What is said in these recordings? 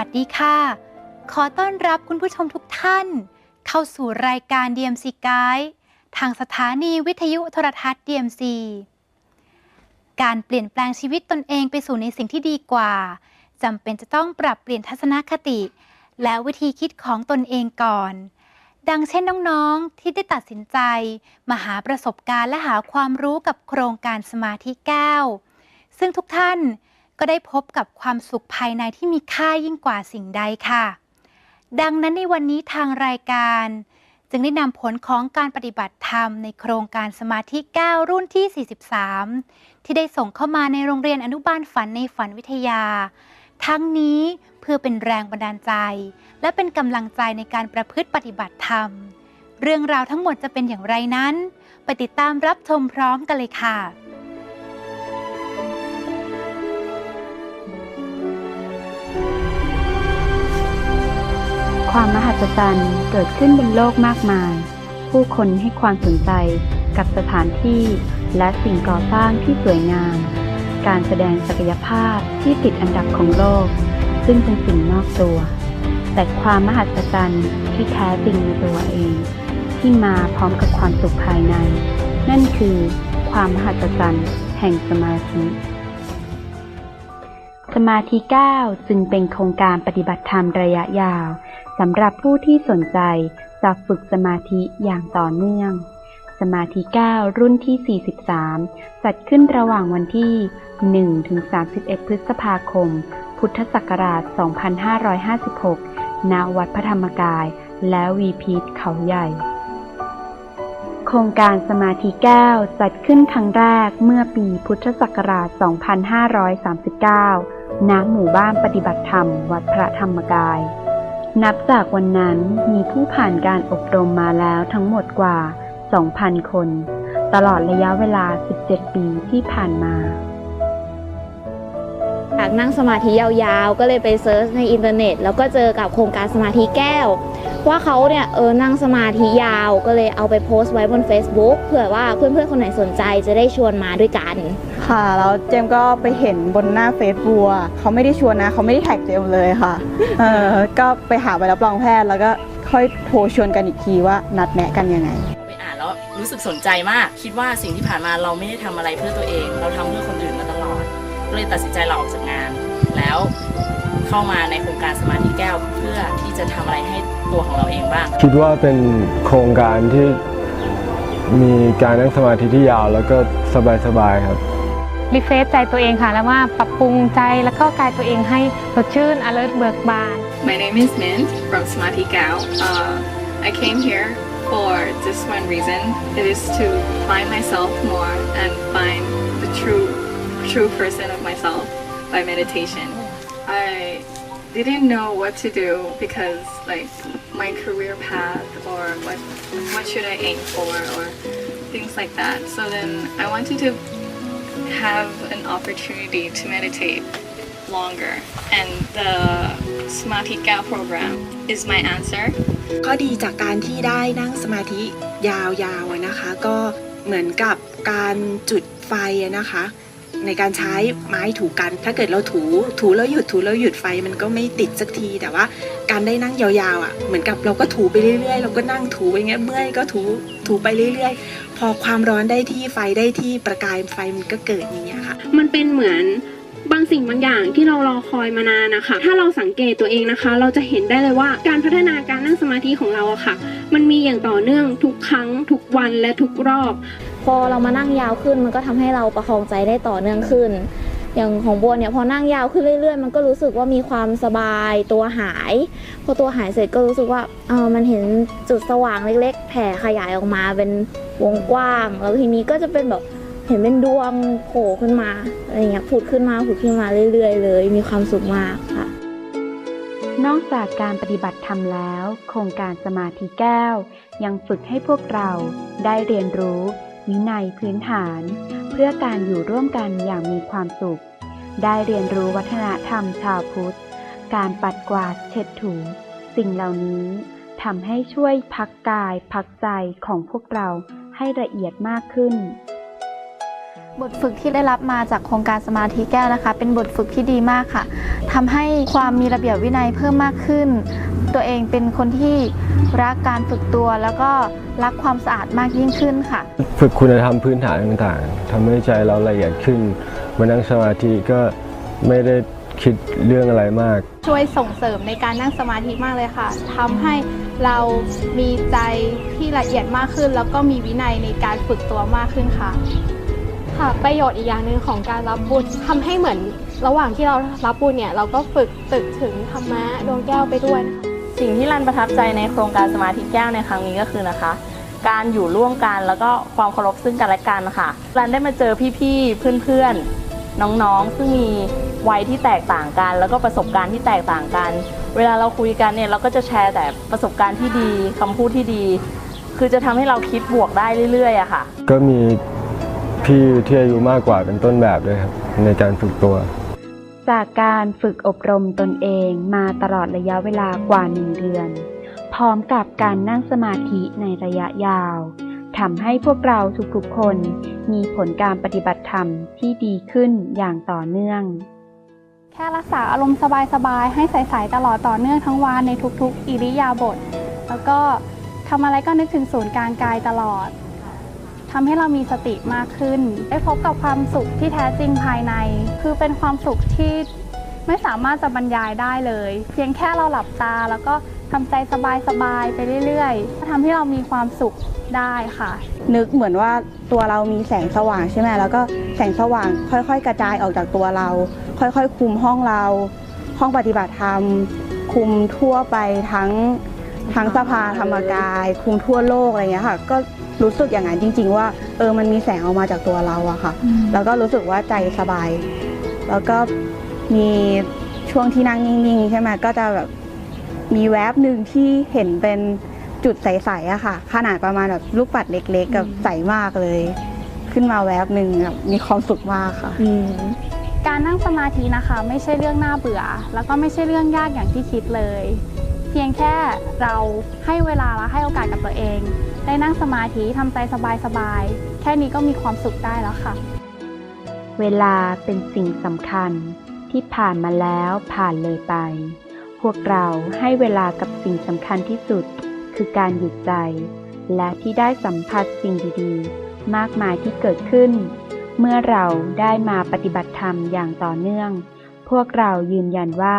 สวัสดีค่ะ ขอต้อนรับคุณผู้ชมทุกท่าน เข้าสู่รายการ DMC Guide ทางสถานีวิทยุโทรทัศน์ DMC การเปลี่ยนแปลงชีวิตตนเองไปสู่ในสิ่งที่ดีกว่าจำเป็นจะต้องปรับเปลี่ยนทัศนคติ และวิธีคิดของตนเองก่อน ดังเช่นน้องๆ ที่ได้ตัดสินใจ มาหาประสบการณ์และหาความรู้กับโครงการสมาธิแก้ว ซึ่งทุกท่าน ก็ได้พบกับความสุขภายในที่มีค่ายิ่งกว่าสิ่งใดค่ะ ดังนั้นในวันนี้ทางรายการ จึงได้นำผลของการปฏิบัติธรรมในโครงการสมาธิ 9 รุ่นที่ 43 ที่ได้ส่งเข้ามาในโรงเรียนอนุบาลฝันในฝันวิทยา ทั้งนี้เพื่อเป็นแรงบันดาลใจ และเป็นกำลังใจในการประพฤติปฏิบัติธรรม เรื่องราวทั้งหมดจะเป็นอย่างไรนั้น ไปติดตามรับชมพร้อมกันเลยค่ะ ความมหัศจรรย์เกิดขึ้นบนโลกมากมาย ผู้คนให้ความสนใจกับสถานที่และสิ่งก่อสร้างที่สวยงาม การแสดงศักยภาพที่ติดอันดับของโลก ซึ่งเป็นสิ่งนอกตัว แต่ความมหัศจรรย์ที่แท้จริงในตัวเอง ที่มาพร้อมกับความสุขภายใน นั่นคือความมหัศจรรย์แห่งสมาธิ สมาธิ 9 จึงเป็นโครงการปฏิบัติธรรมระยะยาว สำหรับผู้ที่สนใจจะฝึกสมาธิอย่างต่อเนื่อง สมาธิ 9 รุ่นที่ 43 จัดขึ้นระหว่างวันที่ 1-31 พฤษภาคม พุทธศักราช 2556 ณ วัดพระธรรมกาย และวีพีทเขาใหญ่ โครงการสมาธิ 9 จัดขึ้นครั้งแรกเมื่อปีพุทธศักราช 2539 ณ หมู่บ้านปฏิบัติธรรม วัดพระธรรมกาย นับจากวันนั้นมีผู้ผ่านการอบรมมาแล้วทั้งหมดกว่า 2,000 คน ตลอดระยะเวลา 17 ปีที่ผ่านมาอยากนั่งสมาธิยาวๆ ก็เลยไปเซิร์ชในอินเทอร์เน็ต แล้วก็เจอกับโครงการสมาธิแก้ว ว่าเขาเนี่ยเออนั่งสมาธิยาวก็เลยเอาไปโพสต์ไว้บน Facebook เผื่อว่าเพื่อนๆคนไหนสนใจจะได้ชวนมาด้วยกัน ค่ะ แล้วเจมส์ก็ไปเห็นบนหน้าเฟซบุ๊กเขาไม่ได้ชวนนะเขาไม่ได้แท็กเจมส์เลยค่ะ เออก็ไปหาใบรับรองแพทย์แล้วก็ค่อยโทรชวนกันอีกทีว่านัดแนะกันยังไงไปอ่านแล้วรู้สึกสนใจมาก คิดว่าสิ่งที่ผ่านมาเราไม่ได้ทำอะไรเพื่อตัวเอง เราทำเพื่อคนอื่นมาตลอดก็เลยตัดสินใจลาออกจากงาน แล้ว เข้ามาในโครงการสมาธิแก้วเพื่อที่จะทำอะไรให้ตัวของเราเองบ้าง คิดว่าเป็นโครงการที่มีการนั่งสมาธิที่ยาวแล้วก็สบายๆครับรีเฟรชใจตัวเองค่ะ แล้วว่าปรับปรุงใจแล้วก็กายตัวเองให้สดชื่น alert เบิกบาน My name is Mint from Smarty Gal. Uh, I came here for just one reason. It is to find myself more and find the true, true person of myself by meditation. I didn't know what to do because like my career path or what what should I aim for or things like that. So then I wanted to have an opportunity to meditate longer and the Smarty Gal program is my answer ข้อดีจากการที่ได้นั่งสมาธิยาวๆอะนะคะ ก็เหมือนกับการจุดไฟอะนะคะ ในการใช้ไม้ถูกัน ถ้าเกิดเราถูถูแล้วหยุดถูแล้วหยุดไฟมันก็ไม่ติดสักที แต่ว่าการได้นั่งยาวๆอะเหมือนกับเราก็ถูไปเรื่อยๆ เราก็นั่งถูไปเงี้ยเมื่อยก็ถูถูไปเรื่อยๆ พอความร้อนได้ที่ไฟได้ที่ประกายไฟมันก็เกิดอย่างเงี้ยค่ะ มันเป็นเหมือนบางสิ่งบางอย่างที่เรารอคอยมานานนะคะ ถ้าเราสังเกตตัวเองนะคะ เราจะเห็นได้เลยว่าการพัฒนาการนั่งสมาธิของเราอะค่ะ มันมีอย่างต่อเนื่องทุกครั้งทุกวันและทุกรอบ อเรามานั่งยาวขึ้นมันก็ทำให้เราประคองใจได้ต่อเนื่องขึ้น อย่างของบัวเนี่ยพอนั่งยาวขึ้นเรื่อย ๆ มันก็รู้สึกว่ามีความสบายตัวหาย พอตัวหายเสร็จก็รู้สึกว่าเออมันเห็นจุดสว่างเล็ก ๆ แผ่ขยายออกมาเป็นวงกว้าง แล้วทีนี้ก็จะเป็นแบบเห็นเป็นดวงโผล่ขึ้นมาอะไรเงี้ยผุดขึ้นมาผุดขึ้นมาเรื่อย ๆ เลย มีความสุขมากค่ะ นอกจากการปฏิบัติธรรมแล้ว โครงการสมาธิแก้ว ยังฝึกให้พวกเราได้เรียนรู้ วินัยพื้นฐาน เพื่อการอยู่ร่วมกันอย่างมีความสุข ได้เรียนรู้วัฒนธรรมชาวพุทธ การปัดกวาดเช็ดถู สิ่งเหล่านี้ทำให้ช่วยพักกายพักใจของพวกเราให้ละเอียดมากขึ้น บทฝึกที่ได้รับมาจากโครงการสมาธิแก้วนะคะ เป็นบทฝึกที่ดีมากค่ะทำให้ความมีระเบียบวินัยเพิ่มมากขึ้น ตัวเองเป็นคนที่รักการฝึกตัวแล้วก็รักความสะอาดมากยิ่งขึ้นค่ะ ฝึกคุณธรรมพื้นฐานต่างๆทำให้ใจเราละเอียดขึ้นมานั่งสมาธิก็ไม่ได้คิดเรื่องอะไรมาก ช่วยส่งเสริมในการนั่งสมาธิมากเลยค่ะทำให้เรามีใจที่ละเอียดมากขึ้น แล้วก็มีวินัยในการฝึกตัวมากขึ้นค่ะ ค่ะประโยชน์อีกอย่างหนึ่งของการรับบุญทำให้เหมือนระหว่างที่เรารับบุญเนี่ยเราก็ฝึกตึกถึงธรรมะดวงแก้วไปด้วยนะคะสิ่งที่รันประทับใจในโครงการสมาธิแก้วในครั้งนี้ก็คือนะคะ การอยู่ร่วมกันแล้วก็ความเคารพซึ่งกันและกันค่ะรันได้มาเจอพี่ๆเพื่อนๆน้องๆซึ่งมีวัยที่แตกต่างกัน แล้วก็ประสบการณ์ที่แตกต่างกัน เวลาเราคุยกันเนี่ยเราก็จะแชร์แต่ประสบการณ์ที่ดีคำพูดที่ดี คือจะทำให้เราคิดบวกได้เรื่อยๆอะค่ะ ก็มี พี่ที่อายุมากกว่าเป็นต้นแบบด้วยครับในการฝึกตัว จากการฝึกอบรมตนเองมาตลอดระยะเวลากว่าหนึ่งเดือน พร้อมกับการนั่งสมาธิในระยะยาวทำให้พวกเราทุกๆคนมีผลการปฏิบัติธรรมที่ดีขึ้นอย่างต่อเนื่อง แค่รักษาอารมณ์สบายๆ ให้ใสๆตลอดต่อเนื่องทั้งวันในทุกๆ อิริยาบถแล้วก็ทำอะไรก็นึกถึงศูนย์กลางกายตลอด ทำให้เรามีสติมากขึ้น ได้พบกับความสุขที่แท้จริงภายใน คือเป็นความสุขที่ไม่สามารถจะบรรยายได้เลย เพียงแค่เราหลับตา แล้วก็ทำใจสบายๆไปเรื่อยๆก็ทำให้เรามีความสุขได้ค่ะ นึกเหมือนว่าตัวเรามีแสงสว่างใช่ไหมแล้วก็แสงสว่างค่อย ๆ กระจายออกจากตัวเรา ค่อยๆ คุมห้องเรา ห้องปฏิบัติธรรม คุมทั่วไปทั้ง ทั้งสภาธรรมกายคุมทั่วโลกอะไรเงี้ยค่ะ ก็รู้สึกอย่างนั้นจริง ๆ ว่าเออมันมีแสงออกมาจากตัวเราอะค่ะ แล้วก็รู้สึกว่าใจสบาย แล้วก็มีช่วงที่นั่งนิ่งๆ ใช่ไหมก็จะแบบมีแวบหนึ่งที่เห็นเป็นจุดใสๆอะค่ะ ขนาดประมาณแบบลูกปัดเล็กๆ กับใสมากเลย ขึ้นมาแวบหนึ่งแบบมีความสุขมากค่ะ การนั่งสมาธินะคะ ไม่ใช่เรื่องน่าเบื่อ แล้วก็ไม่ใช่เรื่องยากอย่างที่คิดเลย เพียงแค่เราให้เวลาและให้โอกาสกับตัวเอง ได้นั่งสมาธิทำใจสบายๆ แค่นี้ก็มีความสุขได้แล้วค่ะ เวลาเป็นสิ่งสำคัญที่ผ่านมาแล้วผ่านเลยไป พวกเราให้เวลากับสิ่งสำคัญที่สุด คือการหยุดใจ และที่ได้สัมผัสสิ่งดีๆ มากมายที่เกิดขึ้น เมื่อเราได้มาปฏิบัติธรรมอย่างต่อเนื่อง พวกเรายืนยันว่า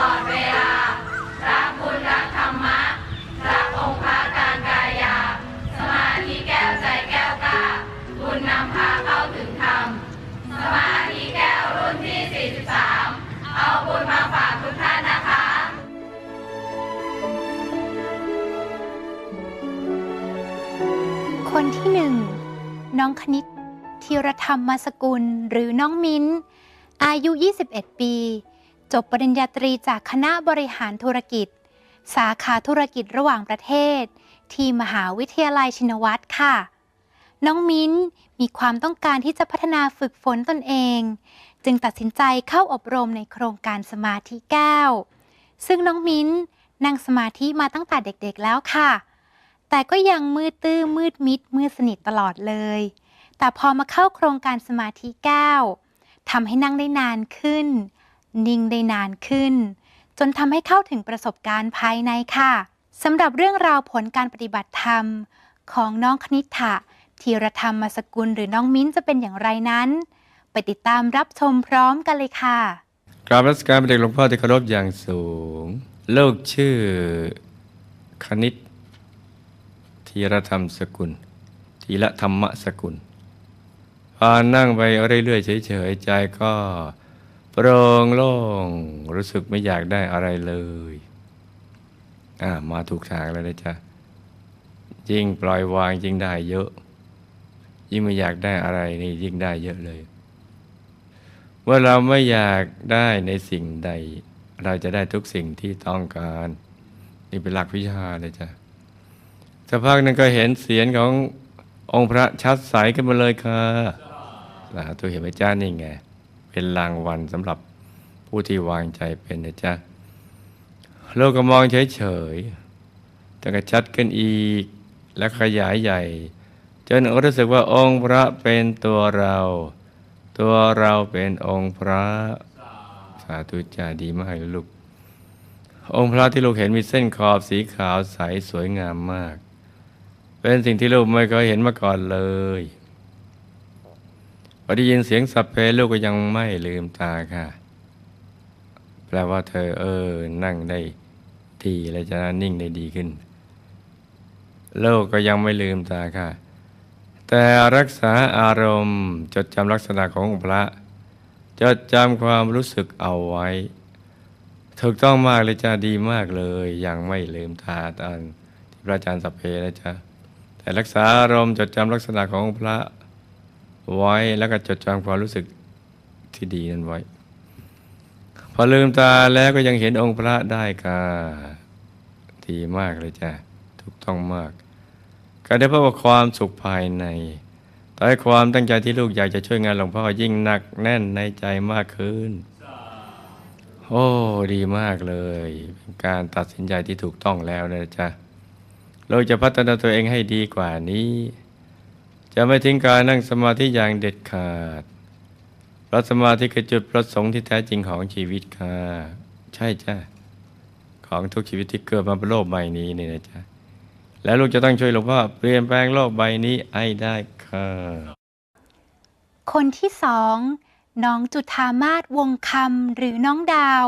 น้องคณิตธีรธรรมมาสกุล หรือน้องมิ้น อายุ 21 ปี จบปริญญาตรีจากคณะบริหารธุรกิจ สาขาธุรกิจระหว่างประเทศ ที่มหาวิทยาลัยชินวัตรค่ะ น้องมิ้นมีความต้องการที่จะพัฒนาฝึกฝนตนเอง จึงตัดสินใจเข้าอบรมในโครงการสมาธิแก้ว ซึ่งน้องมิ้นนั่งสมาธิมาตั้งแต่เด็กๆแล้วค่ะ แต่ก็ยังมืดตื้อมืดมิดมืดสนิทตลอดเลย แต่พอมาเข้าโครงการสมาธิแก้วทำให้นั่งได้นานขึ้น นิ่งได้นานขึ้น จนทำให้เข้าถึงประสบการณ์ภายในค่ะสำหรับเรื่องราวผลการปฏิบัติธรรม ของน้องคณิษฐะธีรธรรมมาสกุลหรือน้องมิ้นจะเป็นอย่างไรนั้น ไปติดตามรับชมพร้อมกันเลยค่ะกราบรัชการเป็นเด็กหลวงพ่อที่เคารพอย่างสูงลูกชื่อคณิต ธีรธรรมสกุลธีรธรรมสกุลพอนั่งไปเรื่อยๆเฉยๆใจก็โปร่งโล่งรู้สึกไม่อยากได้อะไรเลยอ่ามาถูกทางแล้วนะจ๊ะยิ่งปล่อยวางยิ่งได้เยอะ ยิ่งไม่อยากได้อะไรนี่ยิ่งได้เยอะเลยเมื่อเราไม่อยากได้ในสิ่งใด เราจะได้ทุกสิ่งที่ต้องการ นี่เป็นหลักวิชาเลยจ้ะ สักพักหนึงก็เห็นเสียงขององค์พระชัดใสขึ้นมาเลยค่ะสาธุเห็นไหมจ้านี่ไง เป็นรางวัลสำหรับผู้ที่วางใจเป็นนะจ๊ะโลกก็มองเฉยๆแต่ก็ชัดขึ้นอีก และขยายใหญ่ จนรู้สึกว่าองค์พระเป็นตัวเรา ตัวเราเป็นองค์พระสาธุจ้าดีมากเลยลูก องค์พระที่ลูกเห็นมีเส้นขอบสีขาวใสสวยงามมาก เป็นสิ่งที่ลูกไม่เคยเห็นมาก่อนเลยพอได้ยินเสียงสัพเพลูกก็ยังไม่ลืมตาค่ะ แปลว่าเธอเออ นั่งได้ดีและจะนิ่งได้ดีขึ้นโลกก็ยังไม่ลืมตาค่ะ แต่รักษาอารมณ์ จดจำลักษณะของพระ จดจำความรู้สึกเอาไว้ ถูกต้องมากเลยจ้าดีมากเลย ยังไม่ลืมตาตอนที่พระอาจารย์สัพเพนะจ๊ะ แต่รักษาอารมณ์จดจำลักษณะขององค์พระไว้แล้วก็จดจำความรู้สึกที่ดีนั้นไว้ พอลืมตาแล้วก็ยังเห็นองค์พระได้ค่ะดีมากเลยจ้ะถูกต้องมากก็ได้พบว่าความสุขภายในต่อให้ความตั้งใจที่ลูกอยากจะช่วยงานหลวงพ่อยิ่งหนักแน่นในใจมากขึ้น โอ้ ดีมากเลย เป็นการตัดสินใจที่ถูกต้องแล้วนะจ๊ะ เราจะพัฒนาตัวเองให้ดีกว่านี้ จะไม่ทิ้งการนั่งสมาธิอย่างเด็ดขาดเพราะสมาธิคือจุดประสงค์ที่แท้จริงของชีวิตค่ะใช่จ้ะของทุกชีวิตที่เกิดมาบนโลกใบนี้นี่นะจ๊ะแล้วลูกจะต้องช่วยหลวงพ่อเปลี่ยนแปลงโลกใบนี้ให้ได้ค่ะคนที่สองน้องจุธามาศวงคำหรือน้องดาว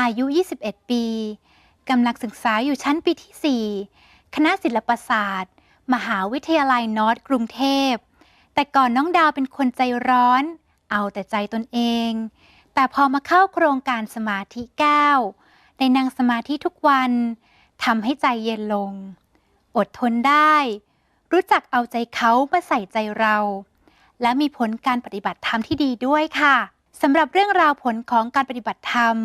อายุ 21 ปีกำลังศึกษาอยู่ชั้นปีที่ 4 คณะศิลปศาสตร์ มหาวิทยาลัยนอร์ทกรุงเทพ แต่ก่อนน้องดาวเป็นคนใจร้อน เอาแต่ใจตนเอง แต่พอมาเข้าโครงการสมาธิก้าวในนั่งสมาธิทุกวันทำให้ใจเย็นลง อดทนได้ รู้จักเอาใจเขามาใส่ใจเรา และมีผลการปฏิบัติธรรมที่ดีด้วยค่ะสำหรับเรื่องราวผลของการปฏิบัติธรรม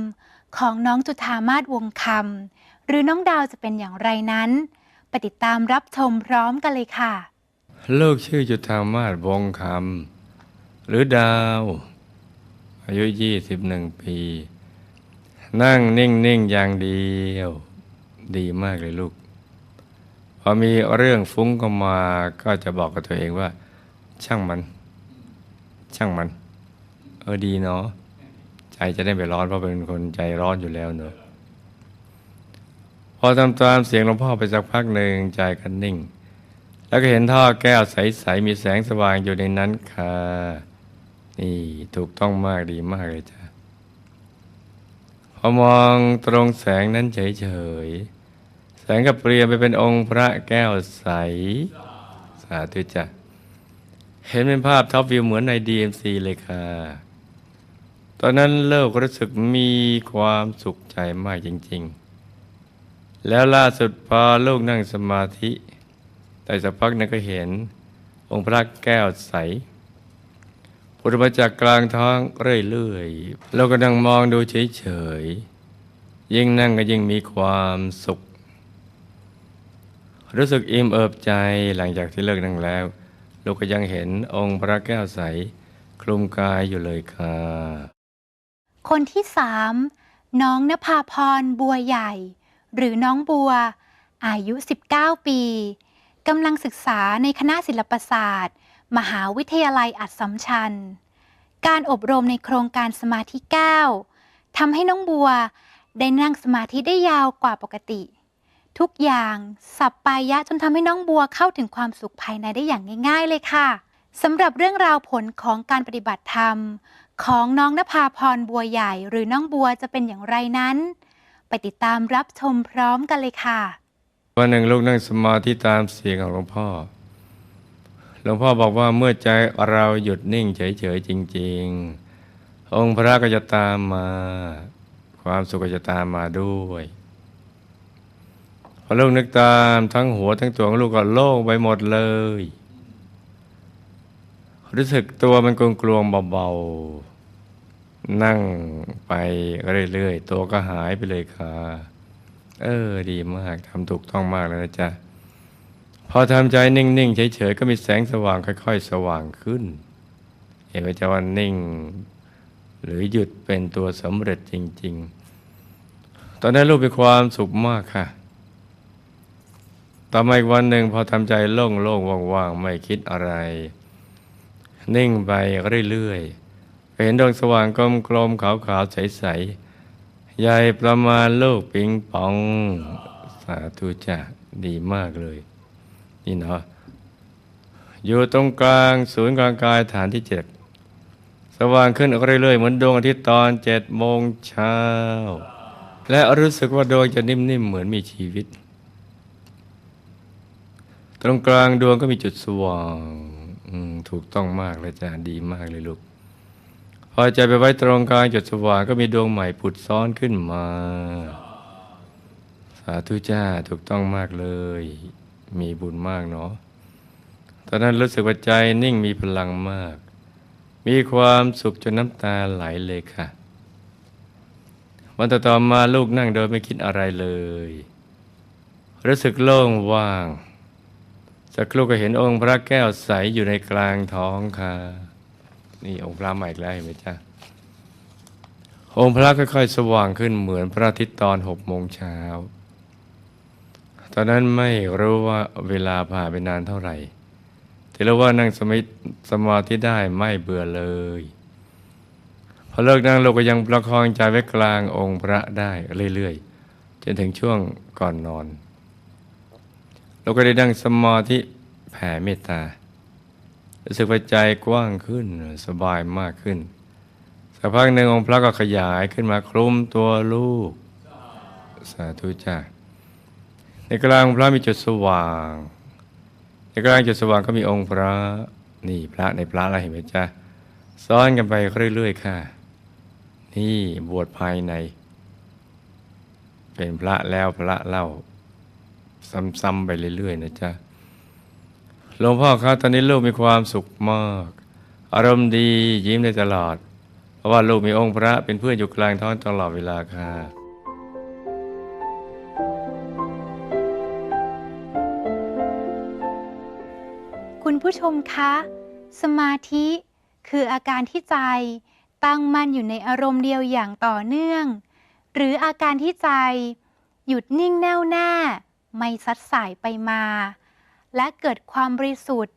ของน้องจุธามาศวงคำหรือน้องดาวจะเป็นอย่างไรนั้น ไปติดตามรับชมพร้อมกันเลยค่ะลูกชื่อจุธามาศวงคำหรือดาว อายุยี่สิบหนึ่งปี นั่งนิ่งนิ่ง ๆ อย่างเดียว ดีมากเลยลูก พอมีเรื่องฟุ้งเข้ามาก็จะบอกกับตัวเองว่า ช่างมัน ช่างมัน เออดีเนาะใจจะได้ไม่ร้อนเพราะเป็นคนใจร้อนอยู่แล้วเนอะ อทำตามเสียงหลวงพ่อไปสักพักหนึ่งใจก็นิ่ง แล้วก็เห็นท่อแก้วใส ๆ มีแสงสว่างอยู่ในนั้นค่ะ นี่ถูกต้องมากดีมากเลยจ้ะพอมองตรงแสงนั้นเฉย ๆ แสงก็เปลี่ยนไปเป็นองค์พระแก้วใส สาธุจ้ะเห็นเป็นภาพท็อปวิวเหมือนใน DMC เลยค่ะ ตอนนั้นเลิกรู้สึกมีความสุขใจมากจริง ๆ แล้วล่าสุดพอลูกนั่งสมาธิ แต่สักพักหนึงก็เห็น องค์พระแก้วใสผุดมาจากกลางท้องเรื่อยๆเราก็นั่งมองดูเฉยๆ ยิ่งนั่งก็ยิ่งมีความสุข รู้สึกอิ่มเอิบใจหลังจากที่เลิกนั่งแล้ว ลูกก็ยังเห็นองค์พระแก้วใส คลุมกายอยู่เลยค่ะ คนที่สามน้องนภาพรบัวใหญ่ หรือน้องบัว อายุ 19 ปีกำลังศึกษาในคณะศิลปศาสตร์ มหาวิทยาลัยอัสสัมชัญ การอบรมในโครงการสมาธิ 9ทำให้น้องบัวได้นั่งสมาธิได้ยาวกว่าปกติ ทุกอย่างสับปายะจนทำให้น้องบัวเข้าถึงความสุขภายในได้อย่างง่าย ๆ เลยค่ะสำหรับเรื่องราวผลของการปฏิบัติธรรม ของน้องนภาพรบัวใหญ่หรือน้องบัวจะเป็นอย่างไรนั้น ไปติดตามรับชมพร้อมกันเลยค่ะ วันหนึ่งลูกนั่งสมาธิตามเสียงของหลวงพ่อ หลวงพ่อบอกว่าเมื่อใจเราหยุดนิ่งเฉยๆจริง ๆ องค์พระก็จะตามมา ความสุขก็จะตามมาด้วยพอลูกนึกตามทั้งหัวทั้งตัวของลูกก็โล่งไปหมดเลย รู้สึกตัวมันกลวงๆเบาๆ นั่งไปเรื่อยๆตัวก็หายไปเลยค่ะ เออ ดีมากทำถูกต้องมากแล้วนะจ๊ะ พอทำใจนิ่งๆเฉยๆก็มีแสงสว่างค่อย ๆ สว่างขึ้นเห็นไหมจะว่านิ่ง หรือหยุดเป็นตัวสำเร็จจริง ๆ ตอนนั้นลูกมีความสุขมากค่ะ ต่อมาอีกวันหนึ่งพอทำใจโล่งๆว่างๆ ไม่คิดอะไร นิ่งไปเรื่อยๆ เห็นดวงสว่างกลมๆขาวๆใสๆใหญ่ประมาณลูกปิงปอง สาธุจ้ะดีมากเลย นี่เนาะอยู่ตรงกลางศูนย์กลางกายฐานที่เจ็ดสว่างขึ้นเรื่อยๆเหมือนดวงอาทิตย์ตอนเจ็ดโมงเช้า และรู้สึกว่าดวงจะนิ่มๆเหมือนมีชีวิต ตรงกลางดวงก็มีจุดสว่างถูกต้องมากเลยจ้ะดีมากเลยลูก พอใจไปไว้ตรงกลางจุดสว่างก็มีดวงใหม่ผุดซ้อนขึ้นมา สาธุจ้าถูกต้องมากเลย มีบุญมากเนาะตอนนั้นรู้สึกว่าใจนิ่งมีพลังมาก มีความสุขจนน้ำตาไหลเลยค่ะ วันต่อมาลูกนั่งโดยไม่คิดอะไรเลย รู้สึกโล่งว่าง สักครู่ก็เห็นองค์พระแก้วใสอยู่ในกลางท้องค่ะ นี่องค์พระใหม่อีกแล้วเห็นไหมจ๊ะองค์พระค่อยๆ สว่างขึ้นเหมือนพระอาทิตย์ตอนหกโมงเช้า ตอนนั้นไม่รู้ว่าเวลาผ่านไปนานเท่าไหร่แต่รู้ว่านั่งสมิสมาธิได้ไม่เบื่อเลย พอเลิกนั่งเราก็ยังประคองใจไว้กลางองค์พระได้เรื่อยๆ จนถึงช่วงก่อนนอน เราก็ได้นั่งสมาธิแผ่เมตตา รู้สึกว่าใจกว้างขึ้นสบายมากขึ้นสักพักหนึ่งองค์พระก็ขยายขึ้นมาคลุมตัวลูก สาธุจ้าในกลางพระมีจุดสว่างในกลางจุดสว่างก็มีองค์พระนี่พระในพระอะไรเห็นไหมจ๊ะซ้อนกันไปเรื่อยๆค่ะ นี่บวชภายใน เป็นพระแล้วพระเล่าซ้ำๆไปเรื่อยๆนะจ๊ะ หลวงพ่อครับตอนนี้ลูกมีความสุขมาก อารมณ์ดียิ้มได้ตลอด เพราะว่าลูกมีองค์พระเป็นเพื่อนอยู่กลางท้องตลอดเวลาค่ะคุณผู้ชมคะ สมาธิคืออาการที่ใจตั้งมั่นอยู่ในอารมณ์เดียวอย่างต่อเนื่อง หรืออาการที่ใจ หยุดนิ่งแน่วแน่ ไม่ซัดสายไปมา และเกิดความบริสุทธิ์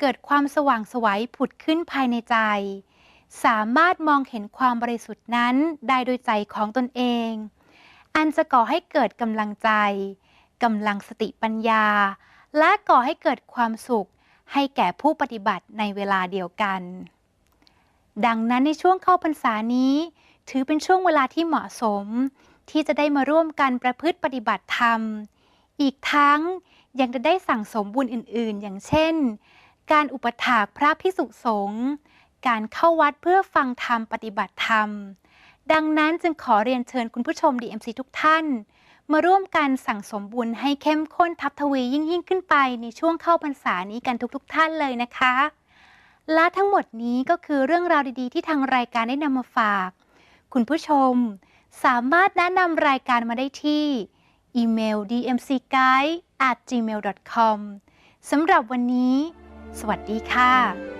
เกิดความสว่างไสวัยผุดขึ้นภายในใจ สามารถมองเห็นความบริสุทธิ์นั้นได้โดยใจของตนเอง อันจะก่อให้เกิดกำลังใจกำลังสติปัญญา และก่อให้เกิดความสุขให้แก่ผู้ปฏิบัติในเวลาเดียวกัน ดังนั้นในช่วงเข้าพรรษานี้ ถือเป็นช่วงเวลาที่เหมาะสม ที่จะได้มาร่วมกันประพฤติปฏิบัติธรรม อีกทั้ง ยังจะได้สั่งสมบุญอื่นๆ อย่างเช่น การอุปถากพระพิสุสงฆ์การเข้าวัดเพื่อฟังธรรมปฏิบัติธรรม ดังนั้นจึงขอเรียนเชิญคุณผู้ชม DMC ทุกท่าน มาร่วมกันสั่งสมบุญให้เข้มข้นทับทวียิ่งยิ่งขึ้นไปในช่วงเข้าพรรษานี้กันทุกๆทท่านเลยนะคะ และทั้งหมดนี้ก็คือเรื่องราวดีๆ ที่ทางรายการได้นำมาฝาก คุณผู้ชม สามารถแนะนำรายการมาได้ที่ อีเมล dmcguide at gmail com สำหรับวันนี้ สวัสดีค่ะ